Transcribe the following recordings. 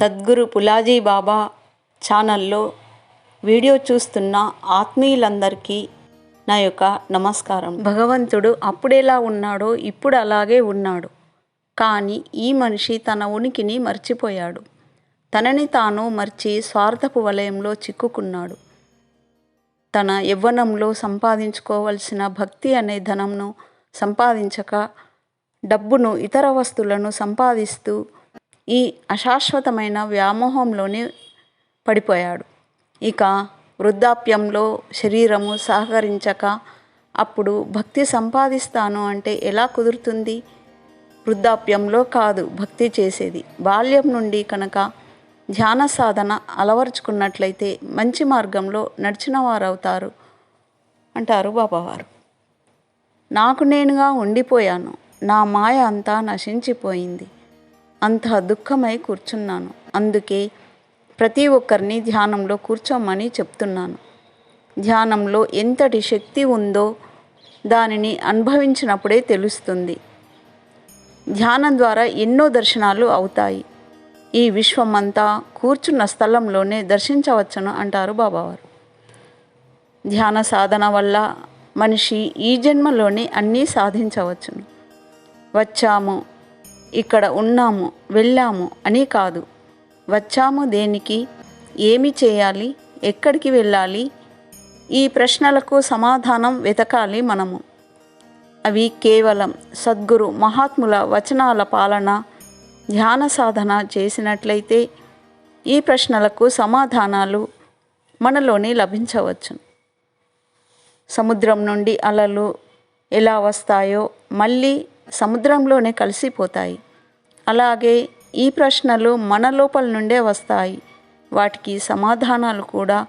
సద్గురు పులాజీ బాబా ఛానల్లో వీడియో చూస్తున్న ఆత్మీయులందరికీ నా యొక్క నమస్కారం. భగవంతుడు అప్పుడెలా ఉన్నాడో ఇప్పుడు అలాగే ఉన్నాడు. కానీ ఈ మనిషి తన ఉనికిని మర్చిపోయాడు. తనని తాను మర్చి స్వార్థపు వలయంలో చిక్కుకున్నాడు. తన యవ్వనంలో సంపాదించుకోవలసిన భక్తి అనే ధనంను సంపాదించక డబ్బును ఇతర వస్తువులను సంపాదిస్తూ ఈ అశాశ్వతమైన వ్యామోహంలోనే పడిపోయాడు. ఇక వృద్ధాప్యంలో శరీరము సహకరించక అప్పుడు భక్తి సంపాదిస్తాను అంటే ఎలా కుదురుతుంది? వృద్ధాప్యంలో కాదు భక్తి చేసేది. బాల్యం నుండి కనుక ధ్యాన సాధన అలవరుచుకున్నట్లయితే మంచి మార్గంలో నడిచిన వారవుతారు అంటారు బాబావారు. నాకు నేనుగా ఉండిపోయాను. నా మాయ అంతా నశించిపోయింది. అంత దుఃఖమై కూర్చున్నాను. అందుకే ప్రతి ఒక్కరిని ధ్యానంలో కూర్చోమని చెప్తున్నాను. ధ్యానంలో ఎంతటి శక్తి ఉందో దానిని అనుభవించినప్పుడే తెలుస్తుంది. ధ్యానం ద్వారా ఎన్నో దర్శనాలు అవుతాయి. ఈ విశ్వమంతా కూర్చున్న స్థలంలోనే దర్శించవచ్చును అంటారు బాబావారు. ధ్యాన సాధన వల్ల మనిషి ఈ జన్మలోనే అన్నీ సాధించవచ్చును. వచ్చాము. ఇక్కడ ఉన్నాము వెళ్ళాము అని కాదు. వచ్చాము దేనికి? ఏమి చేయాలి? ఎక్కడికి వెళ్ళాలి? ఈ ప్రశ్నలకు సమాధానం వెతకాలి మనము. అవి కేవలం సద్గురు మహాత్ముల వచనాల పాలన ధ్యాన సాధన చేసినట్లయితే ఈ ప్రశ్నలకు సమాధానాలు మనలోనే లభించవచ్చు. సముద్రం నుండి అలలు ఎలా వస్తాయో మళ్ళీ సముద్రంలోనే కలిసిపోతాయి. అలాగే ఈ ప్రశ్నలు మన లోపల నుండే వస్తాయి. వాటికి సమాధానాలు కూడా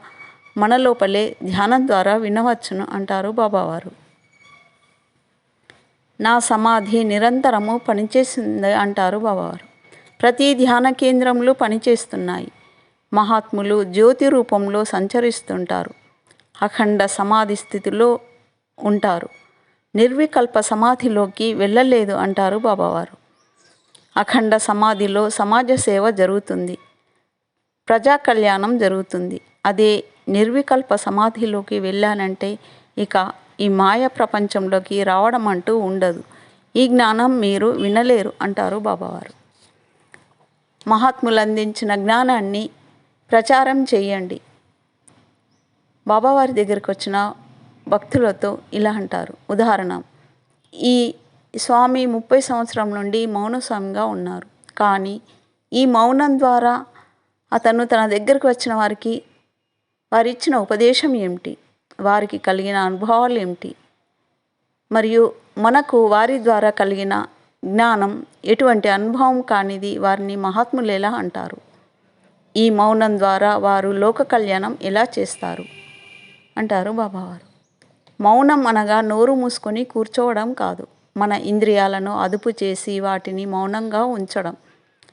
మన లోపలే ధ్యానం ద్వారా వినవచ్చును అంటారు బాబావారు. నా సమాధి నిరంతరము పనిచేసింది అంటారు బాబావారు. ప్రతి ధ్యాన కేంద్రంలో పనిచేస్తున్నాయి. మహాత్ములు జ్యోతి రూపంలో సంచరిస్తుంటారు. అఖండ సమాధి స్థితిలో ఉంటారు. నిర్వికల్ప సమాధిలోకి వెళ్ళలేదు అంటారు బాబావారు. అఖండ సమాధిలో సమాజ సేవ జరుగుతుంది. ప్రజా కళ్యాణం జరుగుతుంది. అదే నిర్వికల్ప సమాధిలోకి వెళ్ళానంటే ఇక ఈ మాయ ప్రపంచంలోకి రావడం అంటూ ఉండదు. ఈ జ్ఞానం మీరు వినలేరు అంటారు బాబావారు. మహాత్ములు అందించిన జ్ఞానాన్ని ప్రచారం చేయండి. బాబావారి దగ్గరికి వచ్చిన భక్తులతో ఇలా అంటారు. ఉదాహరణ ఈ స్వామి ముప్పై సంవత్సరం నుండి మౌన స్వామిగా ఉన్నారు. కానీ ఈ మౌనం ద్వారా అతను తన దగ్గరకు వచ్చిన వారికి వారి ఇచ్చిన ఉపదేశం ఏమిటి? వారికి కలిగిన అనుభవాలు ఏమిటి? మరియు మనకు వారి ద్వారా కలిగిన జ్ఞానం ఎటువంటి అనుభవం కానిది వారిని మహాత్ములు ఎలా అంటారు? ఈ మౌనం ద్వారా వారు లోక కళ్యాణం ఎలా చేస్తారు? అంటారు బాబావారు. మౌనం అనగా నోరు మూసుకొని కూర్చోవడం కాదు. మన ఇంద్రియాలను అదుపు చేసి వాటిని మౌనంగా ఉంచడం.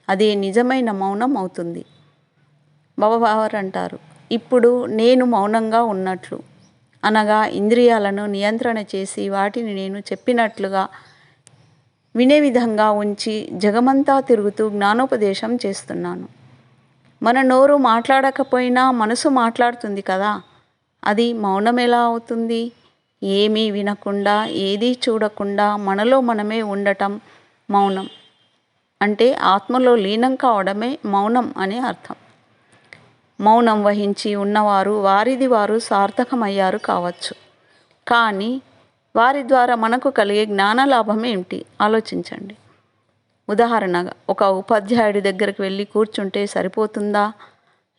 అదే నిజమైన మౌనం అవుతుంది. భవభావర్ అంటారు. ఇప్పుడు నేను మౌనంగా ఉన్నట్లు అనగా ఇంద్రియాలను నియంత్రణ చేసి వాటిని నేను చెప్పినట్లుగా వినే విధంగా ఉంచి జగమంతా తిరుగుతూ జ్ఞానోపదేశం చేస్తున్నాను. మన నోరు మాట్లాడకపోయినా మనసు మాట్లాడుతుంది కదా. అది మౌనం ఎలా అవుతుంది? ఏమీ వినకుండా ఏదీ చూడకుండా మనలో మనమే ఉండటం మౌనం. అంటే ఆత్మలో లీనం కావడమే మౌనం అనే అర్థం. మౌనం వహించి ఉన్నవారు వారిది వారు సార్థకమయ్యారు కావచ్చు. కానీ వారి ద్వారా మనకు కలిగే జ్ఞాన లాభం ఏమిటి? ఆలోచించండి. ఉదాహరణగా ఒక ఉపాధ్యాయుడి దగ్గరికి వెళ్ళి కూర్చుంటే సరిపోతుందా?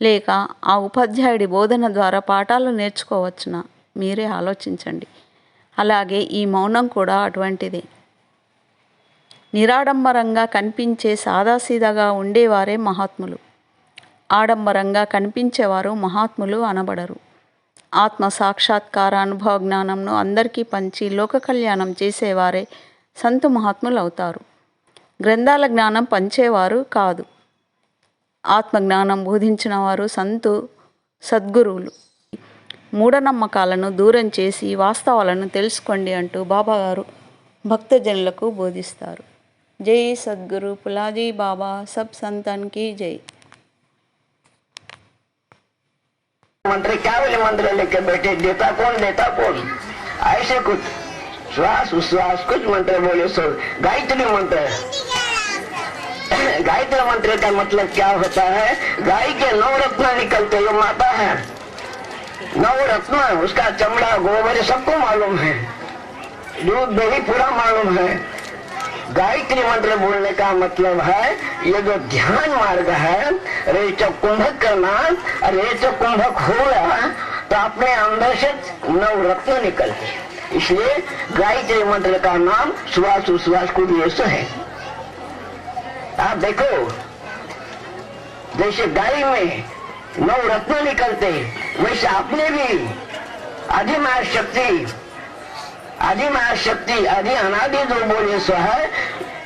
లేక ఆ ఉపాధ్యాయుడి బోధన ద్వారా పాఠాలు నేర్చుకోవచ్చునా? మీరే ఆలోచించండి. అలాగే ఈ మౌనం కూడా అటువంటిదే. నిరాడంబరంగా కనిపించే సాదాసీదాగా ఉండేవారే మహాత్ములు. ఆడంబరంగా కనిపించేవారు మహాత్ములు అనబడరు. ఆత్మ సాక్షాత్కార అనుభవ జ్ఞానంను అందరికీ పంచి లోక కళ్యాణం చేసేవారే సంతు మహాత్ములు అవుతారు గ్రంథాల జ్ఞానం పంచేవారు కాదు. ఆత్మజ్ఞానం బోధించిన వారు సంతు సద్గురువులు. మూఢనమ్మకాలను దూరం చేసి వాస్తవాలను తెలుసుకోండి అంటూ బాబాగారు భక్తజనులకు బోధిస్తారు జై సద్గురు పులాజీ బాబా సబ్ సంతాన్కి జై मंत्र क्या बोले मंत्र लेके बैठे देता कौन देता कौन ऐसे कुछ श्वास उश्वास कुछ मंत्र बोले सो गायत्री मंत्र गायत्री मंत्र का मतलब क्या होता है गाय के नौ रत्न निकलते जो माता है नौ रत्न उसका चमड़ा, गोबर सबको मालूम है। दूध दही पूरा मालूम है। गायत्री मंत्र बोलने का मतलब है, ये जो ध्यान मार्ग है रेचक कुंभक करना रेचक कुंभक हो गया तो अपने अंदर से नव रत्न निकलते इसलिए गायत्री मंत्र का नाम सुवास उश्वास को दिवस है। आप देखो, जैसे गाय में नव रत्न निकलते वैसे आपने भी। अधिमार शक्ति आदि माया शक्ति आदि अनादि जो बोले सो है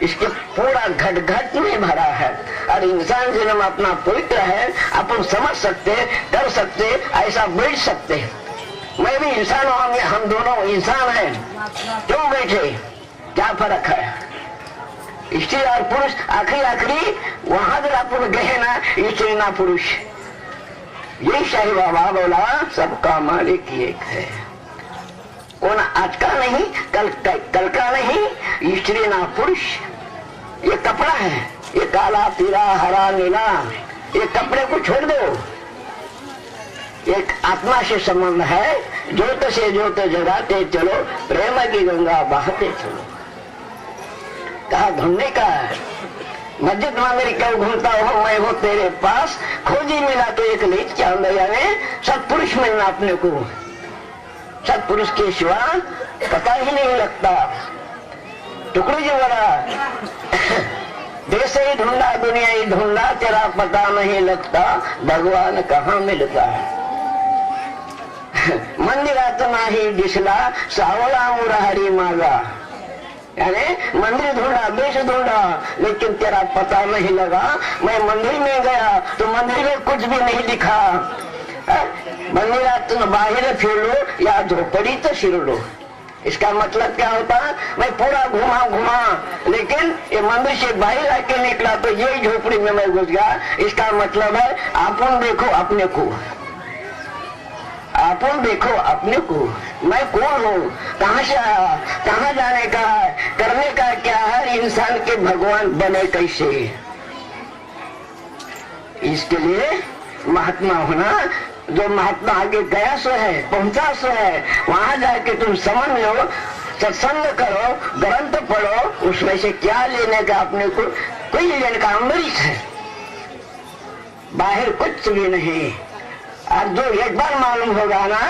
इसके पूरा घट घट में भरा है। और इंसान जन्म अपना पवित्र है अपन समझ सकते कर सकते ऐसा बैठ सकते। मैं भी इंसान हूँ हम, दोनों इंसान हैं। क्यों बैठे? क्या फ़र्क है? स्त्री और पुरुष आखिरी आखिरी वहाँ जब अपन गए ना स्त्री ना पुरुष। ये बाबा बोला सबका मालिक एक है। कौन आज का नहीं कल कल, का नहीं स्त्री ना पुरुष। ये कपड़ा है ये काला पीला हरा नीला ये कपड़े को छोड़ दो। एक आत्मा से संबंध है ज्योत से ज्योत जगाते चलो प्रेम की गंगा बहाते चलो। कहा ढूँढने का मस्जिद में मेरी क्यों घूमता हो, मैं हूँ तेरे पास खोजी मिला तो एक लीच के अंदर यानी सब पुरुष मिलना अपने को। सब पुरुष के सिवा पता ही नहीं लगता। टुकड़ी जी बड़ा देश ही ढूंढा, दुनिया ही ढूंढा, तेरा पता नहीं लगता, भगवान कहाँ मिलता है। मंदिरात नाही दिसला सावळा मुरारी मागा। यानी मंदिर ढूंढा, देश ढूंढा, लेकिन तेरा पता नहीं लगा। मैं मंदिर में गया तो मंदिर में कुछ भी नहीं दिखा बाहर फिर लो, या झोपड़ी तो फिर लो। इसका मतलब क्या होता? मैं पूरा घुमा घुमा, लेकिन ये मंदिर से बाहर आके निकला तो यही झोपड़ी में मैं घुस गया। इसका मतलब है, आप देखो, अपने को। अपन देखो अपने को। मैं कौन हूँ? कहाँ से आया? कहाँ जाने का करने का क्या है? इंसान के भगवान बने कैसे? इसके लिए महात्मा होना जो महात्मा आगे गया सो है, पहुँचा सो है, वहाँ जाके तुम समझ लो, सत्संग करो, ग्रंथ पढ़ो, उसमें से क्या लेने का अपने को? कोई लेने का अमृत है। बाहर कुछ भी नहीं। और जो एक बार मालूम होगा ना